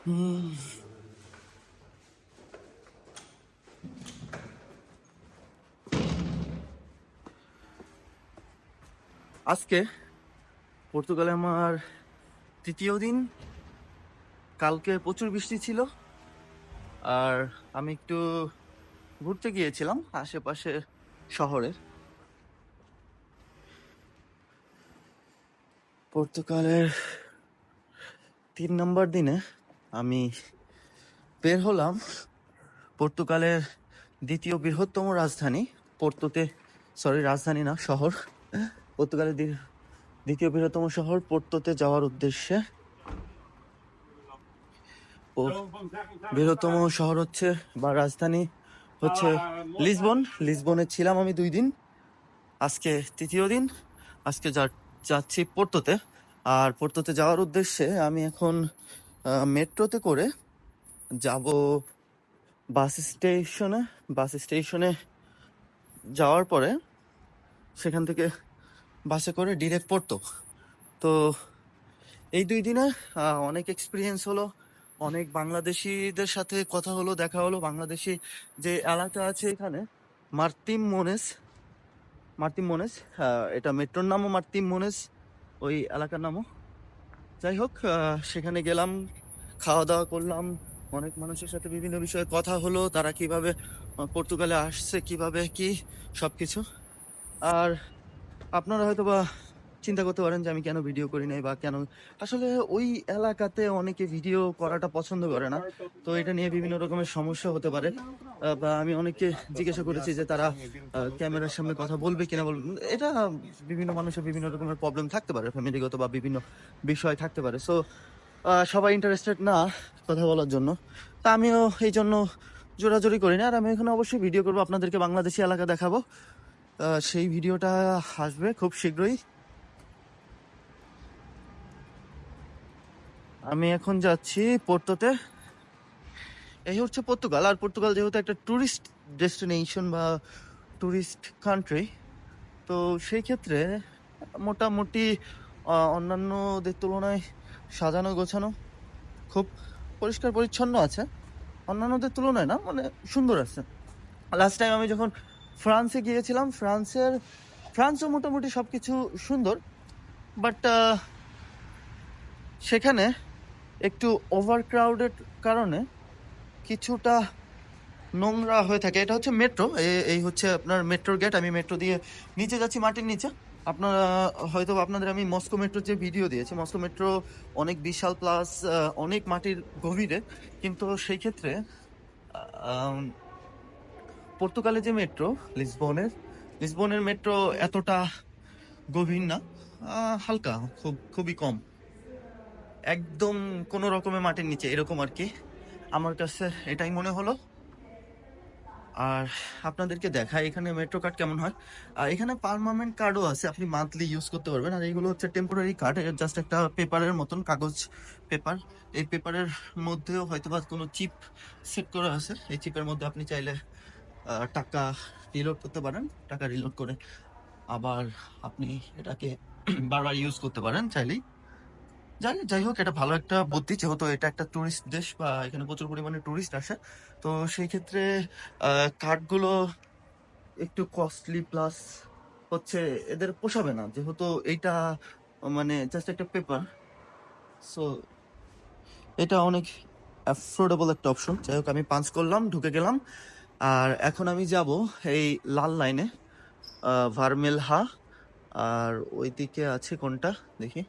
আজকে পর্তুগালে আমার তৃতীয় দিন। কালকে প্রচুর বৃষ্টি ছিল আর আমি একটু ঘুরতে গিয়েছিলাম আশেপাশে শহরের। পর্তুগালের তিন নম্বর দিনে আমি বের হলাম পর্তুগালের দ্বিতীয় বৃহত্তম রাজধানী, পোর্তোতে সরি রাজধানী না, শহর। পর্তুগালের দ্বিতীয় বৃহত্তম শহর পোর্তোতে যাওয়ার উদ্দেশ্যে। বৃহত্তম শহর হচ্ছে, বা রাজধানী হচ্ছে লিসবন। লিসবনে ছিলাম আমি দুই দিন। আজকে তৃতীয় দিন। আজকে যাচ্ছি পোর্তোতে। আর পোর্তোতে যাওয়ার উদ্দেশ্যে আমি এখন মেট্রোতে করে যাব বাস স্টেশনে। বাস স্টেশনে যাওয়ার পরে সেখান থেকে বাসে করে ডিরেক্ট পড়তো। তো এই দুই দিনে অনেক এক্সপিরিয়েন্স হলো, অনেক বাংলাদেশিদের সাথে কথা হলো, দেখা হলো। বাংলাদেশি যে এলাকা আছে এখানে, মার্তিম মোনেস মার্তিম মোনেস এটা মেট্রোর নামও মার্তিম মোনেস, ওই এলাকার নামও। যাই হোক সেখানে গেলাম খাওয়া দাওয়া করলাম। অনেক মানুষের সাথে বিভিন্ন বিষয়ে কথা হলো, তারা কীভাবে পর্তুগালে আসছে, কীভাবে, কি সবকিছু। আর আপনারা হয়তো বা চিন্তা করতে পারেন যে আমি কেন ভিডিও করি নাই বা কেন? আসলে ওই এলাকাতে অনেকে ভিডিও করাটা পছন্দ করে না। তো এটা নিয়ে বিভিন্ন রকমের সমস্যা হতে পারে। বা আমি অনেককে জিজ্ঞাসা করেছি যে তারা ক্যামেরার সামনে কথা বলবে কিনা বলবে। এটা বিভিন্ন মানুষের বিভিন্ন রকমের প্রবলেম থাকতে পারে ফ্যামিলিগত বা বিভিন্ন বিষয় থাকতে পারে। সো সবাই ইন্টারেস্টেড না কথা বলার জন্য। তা আমিও এই জন্য জোরাজোরি করি না। আর আমি এখানে অবশ্যই ভিডিও করব। আপনাদেরকে বাংলাদেশি এলাকা দেখাবো। সেই ভিডিওটা আসবে খুব শীঘ্রই। আমি এখন যাচ্ছি পোর্তোতে এই হচ্ছে পর্তুগাল, আর পর্তুগাল যেহেতু একটা ট্যুরিস্ট ডেস্টিনেশন বা ট্যুরিস্ট কান্ট্রি তো সেই ক্ষেত্রে মোটামুটি অন্যান্যদের তুলনায় সাজানো গোছানো খুব পরিষ্কার পরিচ্ছন্ন আছে। অন্যান্যদের তুলনায় না মানে সুন্দর আছে। লাস্ট টাইম আমি যখন ফ্রান্সে গিয়েছিলাম, ফ্রান্সের, ফ্রান্সও মোটামুটি সব কিছু সুন্দর বাট সেখানে একটু ওভার ক্রাউডেড কারণে কিছুটা নোংরা হয়ে থাকে। এটা হচ্ছে মেট্রো এই হচ্ছে আপনার মেট্রোর গেট আমি মেট্রো দিয়ে নিচে যাচ্ছি, মাটির নিচে। আপনারা, হয়তো আপনাদের আমি মস্কো মেট্রোর যে ভিডিও দিয়েছি মস্কো মেট্রো অনেক বিশাল প্লাস অনেক মাটির গভীরে। কিন্তু সেই ক্ষেত্রে পর্তুগালে যে মেট্রো লিসবনের লিসবনের মেট্রো এতটা গভীর না হালকা, খুব, খুবই কম। একদম কোনো রকমের মাটির নিচে, এরকম আর কি। আমার কাছে এটাই মনে হলো। আর আপনাদেরকে দেখাই, এখানে মেট্রো কার্ড কেমন হয়। আর এখানে পার্মানেন্ট কার্ডও আছে, আপনি মান্থলি ইউজ করতে পারবেন। আর এইগুলো হচ্ছে টেম্পোরারি কার্ড জাস্ট একটা পেপারের মতন, কাগজ পেপার এই পেপারের মধ্যেও হয়তো বা কোনো চিপ সেট করা আছে। এই চিপের মধ্যে আপনি চাইলে টাকা রিলোড করতে পারেন, টাকা রিলোড করে আবার আপনি এটাকে বারবার ইউজ করতে পারেন চাইলেই। যাই যাই হোক, এটা ভালো একটা বুদ্ধি, যেহেতু এটা একটা টুরিস্ট দেশ বা এখানে প্রচুর পরিমাণে টুরিস্ট আসে। তো সেই ক্ষেত্রে কার্ডগুলো একটু কস্টলি প্লাস হচ্ছে এদের পোষাবে না, যেহেতু এইটা মানে জাস্ট একটা পেপার সো এটা অনেক অ্যাফোর্ডেবল একটা অপশন যাই হোক, আমি পাঞ্চ করলাম, ঢুকে গেলাম। আর এখন আমি যাব এই লাল লাইনে ভারমেলহা আর ওইদিকে আছে কোনটা? দেখি।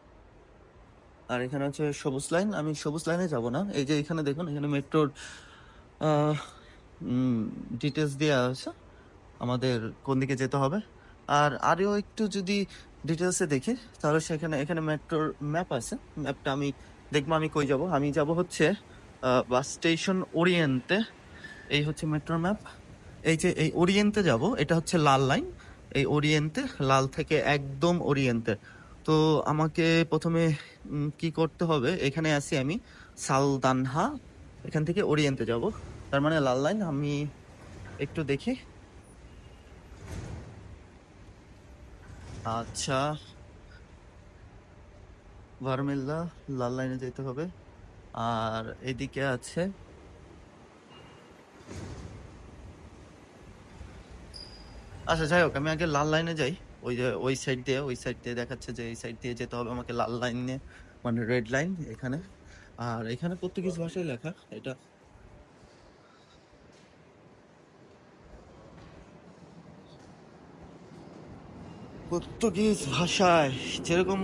আর এখানে হচ্ছে সবুজ লাইন। আমি সবুজ লাইনে যাব না। এই যে এখানে দেখুন, এখানে মেট্রোর ডিটেলস দেওয়া আছে। আমাদের কোন দিকে যেতে হবে। আর আরও একটু যদি ডিটেলসে দেখি, তাহলে সেখানে, এখানে মেট্রোর ম্যাপ আছে। ম্যাপটা আমি দেখব আমি কই যাব। আমি যাব হচ্ছে বাস স্টেশন ওরিয়েন্টে এই হচ্ছে মেট্রোর ম্যাপ এই যে এই ওরিয়েন্টে যাব, এটা হচ্ছে লাল লাইন। এই ওরিয়েন্টে লাল থেকে একদম ওরিয়েন্টে তো আমাকে প্রথমে কি করতে হবে? এখানে আছি আমি, সালদানহা। এখান থেকে ওরিয়েন্টে যাব। তার মানে লাল লাইন, আমি একটু দেখি। আচ্ছা। ভারমেল্লা লাল লাইনে যেতে হবে। আর এদিকে আছে আচ্ছা যাই হোক, আমি আগে লাল লাইনে যাই। ওই যে, ওই সাইড দিয়ে, ওই সাইড দিয়ে দেখাচ্ছে যে, এই সাইড দিয়ে যেতে হবে আমাকে লাল লাইন নিয়ে মানে রেড লাইন এখানে। আর এখানে পর্তুগিজ ভাষায় লেখা, এটা পর্তুগিজ ভাষায় যেরকম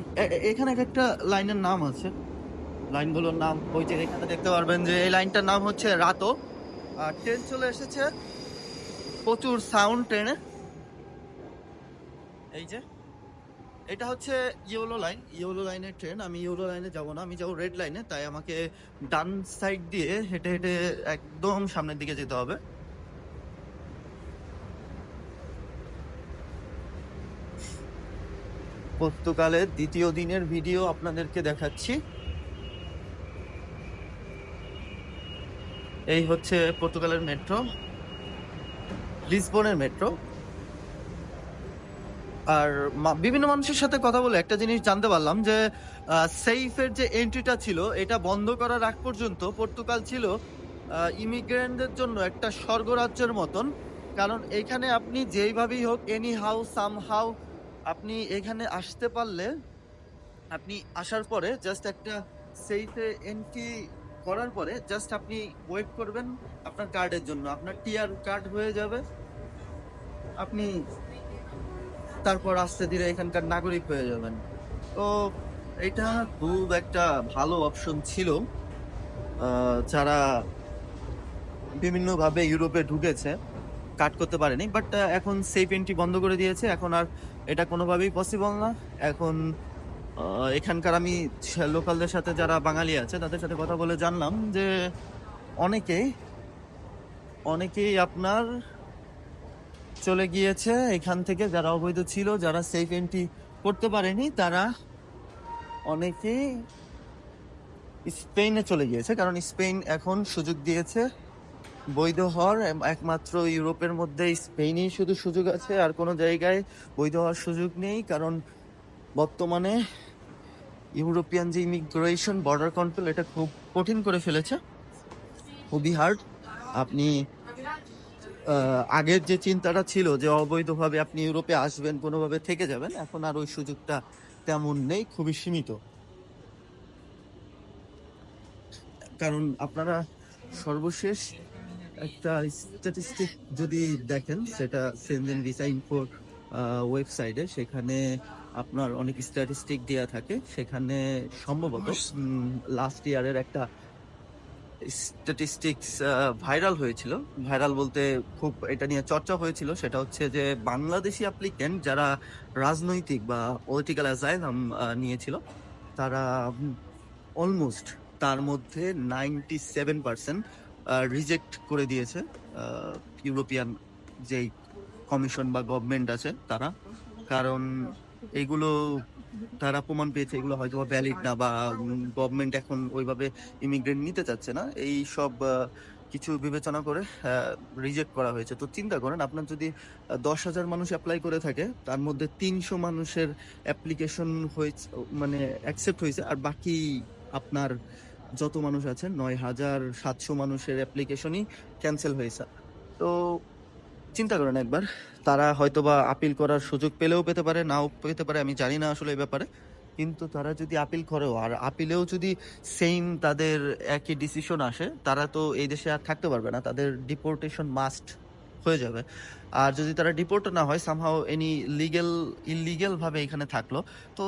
এখানে এক একটা লাইনের নাম আছে। লাইনগুলোর নাম, ওই যে এখানে দেখতে পারবেন যে, এই লাইনটার নাম হচ্ছে রাতো। আর ট্রেন চলে এসেছে, প্রচুর সাউন্ড ট্রেনে এই যে, এটা হচ্ছে ইয়েলো লাইন, ইয়েলো লাইনের ট্রেন। আমি ইয়েলো লাইনে যাব না, আমি যাব রেড লাইনে, তাই আমাকে ডান সাইড দিয়ে হেঁটে হেঁটে একদম সামনের দিকে যেতে হবে। পর্তুগালের দ্বিতীয় দিনের ভিডিও আপনাদেরকে দেখাচ্ছি। এই হচ্ছে পর্তুগালের মেট্রো, লিসবনের মেট্রো। আর বিভিন্ন মানুষের সাথে কথা বলে একটা জিনিস জানতে পারলাম যে সেইফের যে এন্ট্রিটা ছিল, এটা বন্ধ করার আগ পর্যন্ত পর্তুগাল ছিল ইমিগ্রেন্টদের জন্য একটা স্বর্গরাজ্যের মতন। কারণ এখানে আপনি যেইভাবেই হোক এনি হাউ সাম হাউ আপনি এখানে আসতে পারলে, আপনি আসার পরে জাস্ট একটা সেইফে এন্ট্রি করার পরে জাস্ট আপনি ওয়েট করবেন আপনার কার্ডের জন্য। আপনার টিআর কার্ড হয়ে যাবে। আপনি তারপর আস্তে ধীরে এখানকার নাগরিক হয়ে যাবেন। তো এটা খুব একটা ভালো অপশন ছিল। যারা বিভিন্নভাবে ইউরোপে ঢুকেছে, কাট করতে পারেনি বাট এখন সেফ এন্ট্রি বন্ধ করে দিয়েছে। এখন আর এটা কোনোভাবেই পসিবল না। এখন এখানকার আমি লোকালদের সাথে যারা বাঙালি আছে, তাদের সাথে কথা বলে জানলাম যে অনেকেই অনেকেই আপনার চলে গিয়েছে। এখান থেকে যারা অবৈধ ছিল, যারা সেফ এন্ট্রি করতে পারেনি, তারা অনেকেই স্পেনে চলে গিয়েছে। কারণ স্পেন এখন সুযোগ দিয়েছে বৈধ হওয়ার। একমাত্র ইউরোপের মধ্যে স্পেনই শুধু সুযোগ আছে, আর কোনো জায়গায় বৈধ হওয়ার সুযোগ নেই। কারণ বর্তমানে ইউরোপিয়ান যে ইমিগ্রেশন বর্ডার কন্ট্রোল এটা খুব কঠিন করে ফেলেছে। খুবই হার্ড আপনি আগের যে চিন্তাটা ছিল যে অবৈধভাবে আপনি ইউরোপে আসবেন কোনোভাবে থেকে যাবেন এখন আর ওই সুযোগটা তেমন নেই খুবই সীমিত। কারণ আপনারা সর্বশেষ একটা স্ট্যাটিস্টিক যদি দেখেন সেটা সেনজেন ভিসা ইনফোর ওয়েবসাইটে সেখানে আপনার অনেক স্ট্যাটিস্টিক দেওয়া থাকে। সেখানে সম্ভবত লাস্ট ইয়ারের একটা স্ট্যাটিস্টিক্স ভাইরাল হয়েছিল। ভাইরাল বলতে খুব এটা নিয়ে চর্চা হয়েছিল। সেটা হচ্ছে যে বাংলাদেশি অ্যাপ্লিকেন্ট যারা রাজনৈতিক বা পলিটিক্যাল অ্যাসাইলাম নিয়েছিল, তারা অলমোস্ট তার মধ্যে নাইনটি সেভেন পার্সেন্ট রিজেক্ট করে দিয়েছে ইউরোপিয়ান যেই কমিশন বা গভর্নমেন্ট আছে তারা। কারণ এগুলো তারা প্রমাণ পেয়েছে, এগুলো হয়তো ভ্যালিড না বা গভর্নমেন্ট এখন ওইভাবে ইমিগ্রেন্ট নিতে চাচ্ছে না। এই সব কিছু বিবেচনা করে রিজেক্ট করা হয়েছে। তো চিন্তা করেন, আপনার যদি দশ হাজার মানুষ অ্যাপ্লাই করে থাকে, তার মধ্যে তিনশো মানুষের অ্যাপ্লিকেশন হয়েছে মানে অ্যাকসেপ্ট হয়েছে, আর বাকি আপনার যত মানুষ আছে নয় হাজার সাতশো মানুষের অ্যাপ্লিকেশনই ক্যান্সেল হয়েছে। তো চিন্তা করেন একবার। তারা হয়তো বা আপিল করার সুযোগ পেলেও পেতে পারে, নাও পেতে পারে, আমি জানি না আসলে এই ব্যাপারে। কিন্তু তারা যদি আপিল করেও, আর আপিলেও যদি সেম তাদের একই ডিসিশন আসে, তারা তো এই দেশে আর থাকতে পারবে না, তাদের ডিপোর্টেশন মাস্ট হয়ে যাবে। আর যদি তারা ডিপোর্ট না হয় সামহাও এনি লিগেল ইলিগেল ভাবে এখানে থাকল, তো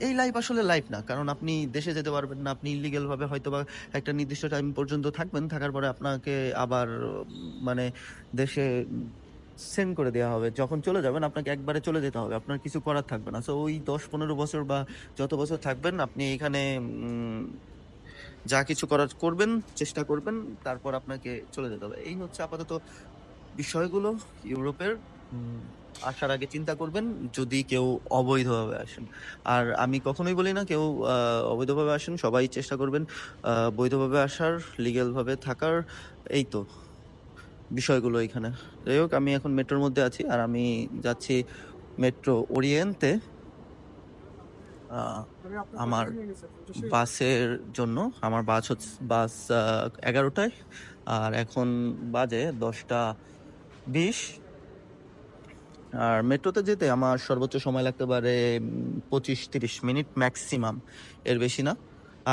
এই লাইফ আসলে লাইফ না। কারণ আপনি দেশে যেতে পারবেন না, আপনি ইলিগেল ভাবে হয়তো বা একটা নির্দিষ্ট টাইম পর্যন্ত থাকবেন, থাকার পরে আপনাকে আবার মানে দেশে সেন্ড করে দেওয়া হবে। যখন চলে যাবেন, আপনাকে একবারে চলে যেতে হবে। আপনার কিছু করার থাকবে না। সো ওই দশ পনেরো বছর বা যত বছর থাকবেন, আপনি এখানে যা কিছু করার করবেন, চেষ্টা করবেন, তারপর আপনাকে চলে যেতে হবে। এই হচ্ছে আপাতত বিষয়গুলো ইউরোপের। আসার আগে চিন্তা করবেন, যদি কেউ অবৈধভাবে আসেন। আর আমি কখনোই বলি না, কেউ অবৈধভাবে আসেন, সবাই চেষ্টা করবেন বৈধভাবে আসার লিগ্যালভাবে থাকার। এই তো। বিষয়গুলো এখানে। যাই হোক আমি এখন মেট্রোর মধ্যে আছি আর আমি যাচ্ছি মেট্রো ওরিয়েন্তে আহ, আমার বাসের জন্য। আমার বাস হচ্ছে বাস এগারোটায় আর এখন বাজে দশটা বিশ। আর মেট্রোতে যেতে আমার সর্বোচ্চ সময় লাগতে পারে পঁচিশ তিরিশ মিনিট ম্যাক্সিমাম এর বেশি না।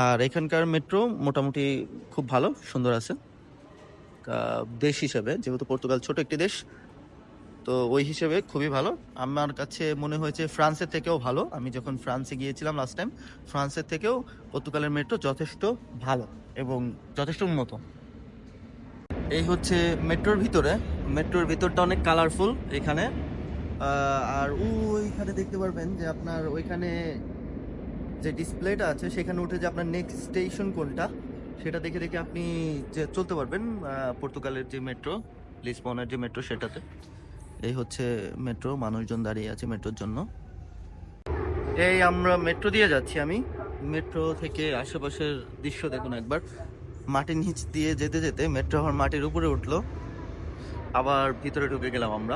আর এখানকার মেট্রো মোটামুটি খুব ভালো সুন্দর আছে। দেশ হিসেবে, যেহেতু পর্তুগাল ছোট একটি দেশ, তো ওই হিসেবে খুবই ভালো। আমার কাছে মনে হয়েছে ফ্রান্সের থেকেও ভালো। আমি যখন ফ্রান্সে গিয়েছিলাম লাস্ট টাইম ফ্রান্সের থেকেও পর্তুগালের মেট্রো যথেষ্ট ভালো এবং যথেষ্ট উন্নত। এই হচ্ছে মেট্রোর ভিতরে। মেট্রোর ভিতরটা অনেক কালারফুল এখানে। আর ওইখানে দেখতে পারবেন যে আপনার ওইখানে যে ডিসপ্লেটা আছে, সেখানে উঠে যে আপনার নেক্সট স্টেশন কোনটা সেটা দেখে দেখে আপনি যে চলতে পারবেন পর্তুগালের যে মেট্রো লিসবনের যে মেট্রো সেটাতে। এই হচ্ছে মেট্রো মানুষজন দাঁড়িয়ে আছে মেট্রোর জন্য। এই আমরা মেট্রো দিয়ে যাচ্ছি আমি। মেট্রো থেকে আশেপাশের দৃশ্য দেখুন একবার। মাটির নিচ দিয়ে যেতে যেতে মেট্রো আমার মাটির উপরে উঠল। আবার ভিতরে ঢুকে গেলাম আমরা।